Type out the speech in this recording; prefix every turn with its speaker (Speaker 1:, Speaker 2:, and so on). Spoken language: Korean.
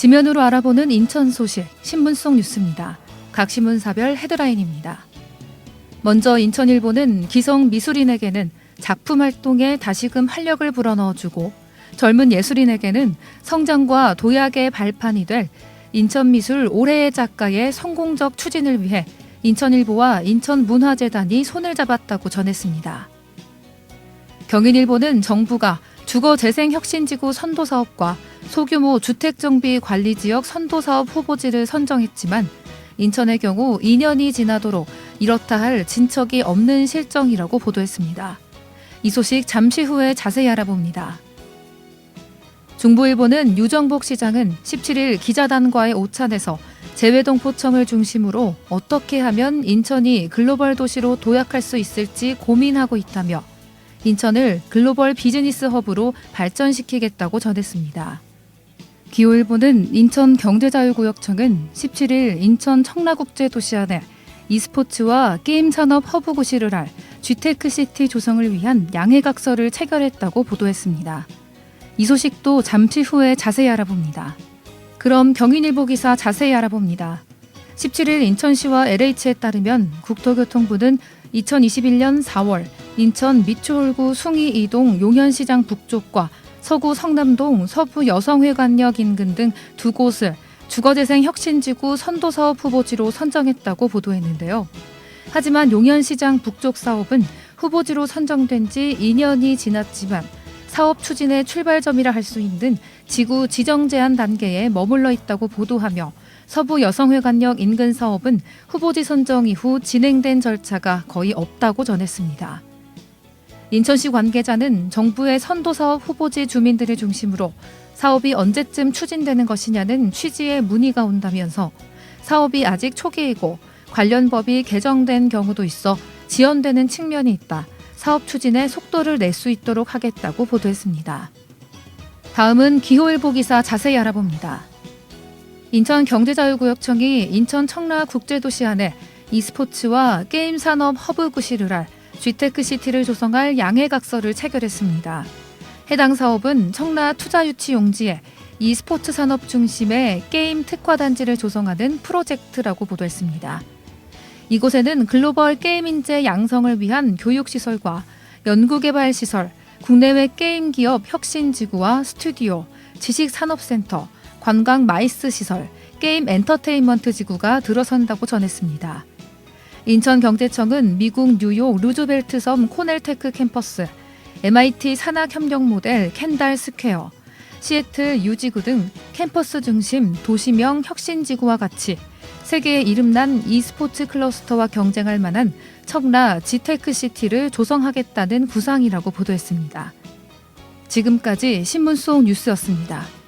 Speaker 1: 지면으로 알아보는 인천 소식 신문 속 뉴스입니다. 각 신문사별 헤드라인입니다. 먼저 인천일보는 기성 미술인에게는 작품 활동에 다시금 활력을 불어넣어주고 젊은 예술인에게는 성장과 도약의 발판이 될 인천미술 올해의 작가의 성공적 추진을 위해 인천일보와 인천문화재단이 손을 잡았다고 전했습니다. 경인일보는 정부가 주거 재생 혁신지구 선도 사업과 소규모 주택 정비 관리 지역 선도 사업 후보지를 선정했지만 인천의 경우 2년이 지나도록 이렇다 할 진척이 없는 실정이라고 보도했습니다. 이 소식 잠시 후에 자세히 알아봅니다. 중부일보는 유정복 시장은 17일 기자단과의 오찬에서 재외동포청을 중심으로 어떻게 하면 인천이 글로벌 도시로 도약할 수 있을지 고민하고 있다며 인천을 글로벌 비즈니스 허브로 발전시키겠다고 전했습니다. 기후일보는 인천 경제자유구역청은 17일 인천 청라국제도시 안에 e스포츠와 게임 산업 허브 구시를 할 G테크시티 조성을 위한 양해각서를 체결했다고 보도했습니다. 이 소식도 잠시 후에 자세히 알아봅니다. 그럼 경인일보 기사 자세히 알아봅니다. 17일 인천시와 LH에 따르면 국토교통부는 2021년 4월 인천 미추홀구 숭이 이동 용현시장 북쪽과 서구 성남동 서부 여성회관역 인근 등 두 곳을 주거재생 혁신지구 선도 사업 후보지로 선정했다고 보도했는데요. 하지만 용현시장 북쪽 사업은 후보지로 선정된 지 2년이 지났지만 사업 추진의 출발점이라 할 수 있는 지구 지정 제한 단계에 머물러 있다고 보도하며 서부 여성회관역 인근 사업은 후보지 선정 이후 진행된 절차가 거의 없다고 전했습니다. 인천시 관계자는 정부의 선도사업 후보지 주민들을 중심으로 사업이 언제쯤 추진되는 것이냐는 취지의 문의가 온다면서 사업이 아직 초기이고 관련 법이 개정된 경우도 있어 지연되는 측면이 있다. 사업 추진에 속도를 낼 수 있도록 하겠다고 보도했습니다. 다음은 기호일보 기사 자세히 알아봅니다. 인천경제자유구역청이 인천 청라 국제도시 안에 e스포츠와 게임 산업 허브 구시를 할 G테크시티를 조성할 양해각서를 체결했습니다. 해당 사업은 청라 투자유치 용지에 e스포츠 산업 중심의 게임 특화 단지를 조성하는 프로젝트라고 보도했습니다. 이곳에는 글로벌 게임 인재 양성을 위한 교육 시설과 연구개발 시설, 국내외 게임 기업 혁신 지구와 스튜디오, 지식 산업센터, 관광 마이스 시설, 게임 엔터테인먼트 지구가 들어선다고 전했습니다. 인천경제청은 미국 뉴욕 루즈벨트 섬 코넬테크 캠퍼스, MIT 산학협력 모델 캔달 스퀘어, 시애틀 유지구 등 캠퍼스 중심 도시명 혁신지구와 같이 세계에 이름난 e스포츠 클러스터와 경쟁할 만한 청라 지테크시티를 조성하겠다는 구상이라고 보도했습니다. 지금까지 신문 속 뉴스였습니다.